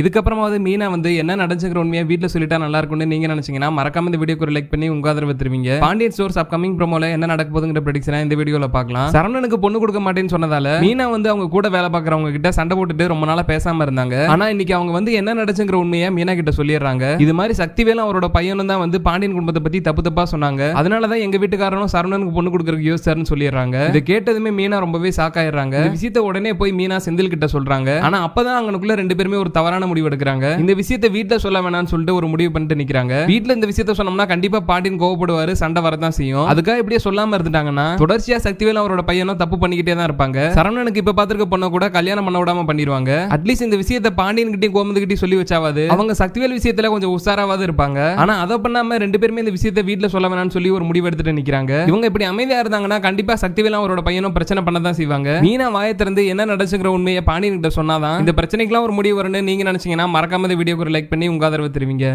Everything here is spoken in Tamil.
இதுக்கப்புறமாவது மீனா வந்து என்ன நடந்துக்கிற உண்மையை வீட்டில் சொல்லிட்டா நல்லா இருக்கும்னு நீங்க நினைச்சீங்கன்னா மறக்காம இந்த வீடியோக்கு ஒரு லைக் பண்ணி உங்க ஆதரவு தருவீங்க. பாண்டியன் ஸ்டோர்ஸ் அப்கமிங் ப்ரோமோல என்ன நடக்க போதுங்கிற ப்ரெடிக்ஷனை இந்த வீடியோல பார்க்கலாம். சரவணனுக்கு பொண்ணு கொடுக்க மாட்டேன்னு சொன்னதால மீனா வந்து அவங்க கூட வேலை பார்க்குறவங்க கிட்ட சண்டை போட்டுட்டு ரொம்ப நாளா பேசாம இருந்தாங்க. ஆனா இன்னைக்கு அவங்க வந்து என்ன நடந்துங்கிற உண்மையை மீனா கிட்ட சொல்லிடுறாங்க. இது மாதிரி சக்திவேலும் அவரோட பையனும் தான் வந்து பாண்டியன் குடும்பத்தை பத்தி தப்பு தப்பா சொன்னாங்க. அதனாலதான் எங்க வீட்டுக்காரனும் சரவணனுக்கு பொண்ணு கொடுக்கறதுக்கு யோசிச்சாருன்னு சொல்லிடுறாங்க. இதை கேட்டதுமே மீனா ரொம்பவே ஷாக் ஆயிடுறாங்க. இந்த உடனே போய் மீனா செந்தில் கிட்ட சொல்றாங்க. ஆனா அப்பதான் அவங்களுக்குள்ள ரெண்டு பேருமே ஒரு தவறான முடிவு எடுக்கிறாங்க இந்த விஷயத்தை வீட்ல சொல்ல வேணாம்னு சொல்லிட்டு ஒரு முடிவு பண்ணிட்டு நிக்கிறாங்க. வீட்ல இந்த விஷயத்த சொன்னோம்னா கண்டிப்பா பாட்டின் கோவப்படுவாரு சண்டை வரதான் செய்யும். அதுக்காக இப்படியே சொல்லாம இருந்துட்டாங்கன்னா தொடர்ச்சியா சக்திவேல் அவரோட பையனும் தப்பு பண்ணிக்கிட்டே தான் இருப்பாங்க. சரவணனுக்கு இப்ப பாத்துருக்க பொண்ணை கூட கல்யாணம் பண்ண விடாம பண்ணிடுவாங்க அட்லீஸ்ட் இந்த விஷயத்தை பாண்டியன் கிட்டயும் கோமந்துகிட்டயும் சொல்லி வச்சாவது அவங்க சக்திவேல் விஷயத்துல கொஞ்சம் உஷாராவது இருப்பாங்க. ஆனா அதை பண்ணாம ரெண்டு பேருமே இந்த விஷயத்தை வீட்ல சொல்ல வேணாம்னு சொல்லி ஒரு முடிவு எடுத்துட்டு நிக்கிறாங்க. இவங்க இப்படி அமைதியா இருந்தாங்கன்னா கண்டிப்பா சக்திவேல் அவரோட பையனும் பிரச்சனை பண்ண தான் செய்வாங்க. மீனா வாயத்திறந்து என்ன நடந்துங்கிற உண்மையை பாண்டியன் கிட்ட சொன்னாதான் இந்த பிரச்சனைக்கெல்லாம் ஒரு முடிவு வரும்னு நீங்க நினைச்சீங்கன்னா மறக்காம இந்த வீடியோக்கு ஒரு லைக் பண்ணி உங்க ஆதரவு தெரிவிங்க.